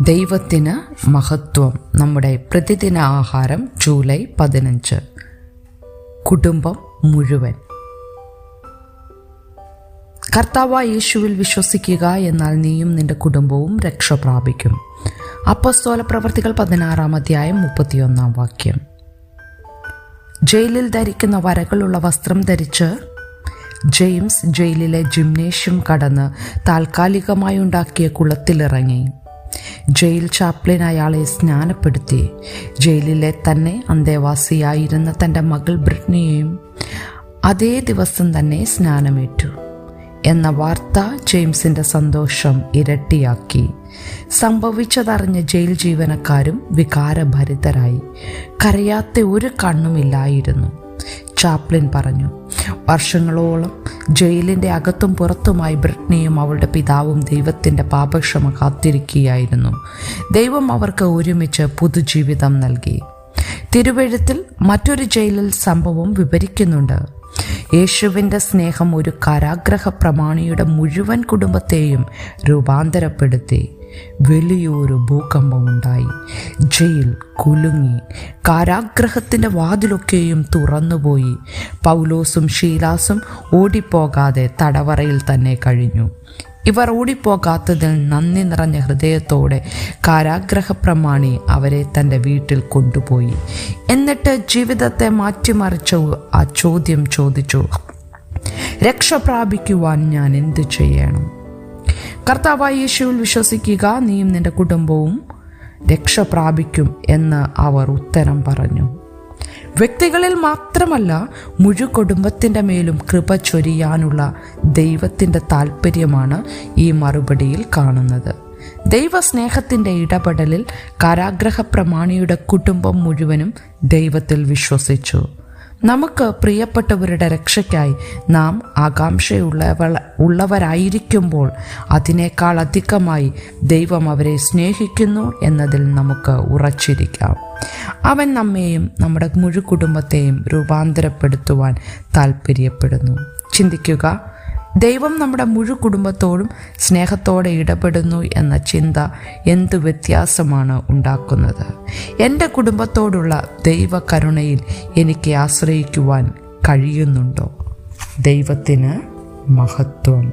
ദൈവത്തിന് മഹത്വം. നമ്മുടെ പ്രതിദിന ആഹാരം ജൂലൈ പതിനഞ്ച്. കുടുംബം മുഴുവൻ. കർത്താവ യേശുവിൽ വിശ്വസിക്കുക എന്നാൽ നീയും നിന്റെ കുടുംബവും രക്ഷ പ്രാപിക്കും. അപ്പസ്തോല പ്രവർത്തികൾ പതിനാറാം അധ്യായം മുപ്പത്തിയൊന്നാം വാക്യം. ജയിലിൽ ധരിക്കുന്ന വരകളുള്ള വസ്ത്രം ധരിച്ച് ജെയിംസ് ജയിലിലെ ജിംനേഷ്യം കടന്ന് താൽക്കാലികമായി ഉണ്ടാക്കിയ കുളത്തിലിറങ്ങി. ജയിൽ ചാപ്ലിൻ അയാളെ സ്നാനപ്പെടുത്തി. ജയിലിലെ തന്നെ അന്തേവാസിയായിരുന്ന തന്റെ മകൾ ബ്രിട്നിയെയും അതേ ദിവസം തന്നെ സ്നാനമേറ്റു. എന്ന വാർത്ത ജെയിംസിന്റെ സന്തോഷം ഇരട്ടിയാക്കി. സംഭവിച്ചതറിഞ്ഞ ജയിൽ ജീവനക്കാരും വികാരഭരിതരായി. കരയാത്ത ഒരു കണ്ണുമില്ലായിരുന്നു. ചാപ്ലിൻ പറഞ്ഞു. വർഷങ്ങളോളം ജയിലിന്റെ അകത്തും പുറത്തുമായി ബ്രിട്നിയും അവളുടെ പിതാവും ദൈവത്തിന്റെ പാപക്ഷമ കാത്തിരിക്കുകയായിരുന്നു. ദൈവം അവർക്ക് ഒരുമിച്ച് പുതുജീവിതം നൽകി. തിരുവഴുത്തിൽ മറ്റൊരു ജയിലിൽ സംഭവം വിവരിക്കുന്നുണ്ട്. യേശുവിന്റെ സ്നേഹം ഒരു കാരാഗ്രഹ പ്രമാണിയുടെ മുഴുവൻ കുടുംബത്തെയും രൂപാന്തരപ്പെടുത്തി. വലിയൊരു ഭൂകമ്പമുണ്ടായി. ജയിൽ കുലുങ്ങി. കാരാഗ്രഹത്തിന്റെ വാതിലൊക്കെയും തുറന്നുപോയി. പൗലോസും ഷീലാസും ഓടിപ്പോകാതെ തടവറയിൽ തന്നെ കഴിഞ്ഞു. ഇവർ ഓടിപ്പോകാത്തതിൽ നന്ദി നിറഞ്ഞ ഹൃദയത്തോടെ കാരാഗ്രഹ പ്രമാണി അവരെ തന്റെ വീട്ടിൽ കൊണ്ടുപോയി. എന്നിട്ട് ജീവിതത്തെ മാറ്റിമറിച്ച. ആ ചോദ്യം ചോദിച്ചു. രക്ഷ പ്രാപിക്കുവാൻ ഞാൻ എന്തു ചെയ്യണം? കർത്താവായ യേശുവിൽ വിശ്വസിക്കുക നീയും നിന്റെ കുടുംബവും രക്ഷ പ്രാപിക്കും എന്ന് അവർ ഉത്തരം പറഞ്ഞു. വ്യക്തികളിൽ മാത്രമല്ല മുഴു കുടുംബത്തിന്റെ മേലും കൃപ ചൊരിയാനുള്ള ദൈവത്തിന്റെ താല്പര്യമാണ് ഈ മറുപടിയിൽ കാണുന്നത്. ദൈവസ്നേഹത്തിന്റെ ഇടപെടലിൽ കാരാഗ്രഹ പ്രമാണിയുടെ കുടുംബം മുഴുവനും ദൈവത്തിൽ വിശ്വസിച്ചു. നമുക്ക് പ്രിയപ്പെട്ടവരുടെ രക്ഷയ്ക്കായി നാം ആകാംക്ഷയുള്ളവ ഉള്ളവരായിരിക്കുമ്പോൾ അതിനേക്കാൾ അധികമായി ദൈവം അവരെ സ്നേഹിക്കുന്നു എന്നതിൽ നമുക്ക് ഉറച്ചിരിക്കാം. അവൻ നമ്മെയും നമ്മുടെ മുഴു കുടുംബത്തെയും രൂപാന്തരപ്പെടുത്തുവാൻ താല്പര്യപ്പെടുന്നു ചിന്തിക്കുക ദൈവം നമ്മുടെ മുഴു കുടുംബത്തോടും സ്നേഹത്തോടെ ഇടപെടുന്നു എന്ന ചിന്ത എന്ത് വ്യത്യാസമാണ് ഉണ്ടാക്കുന്നത്? എന്റെ കുടുംബത്തോടുള്ള ദൈവകരുണയിൽ എനിക്ക് ആശ്രയിക്കുവാൻ കഴിയുന്നുണ്ടോ? ദൈവത്തിന് മഹത്വം.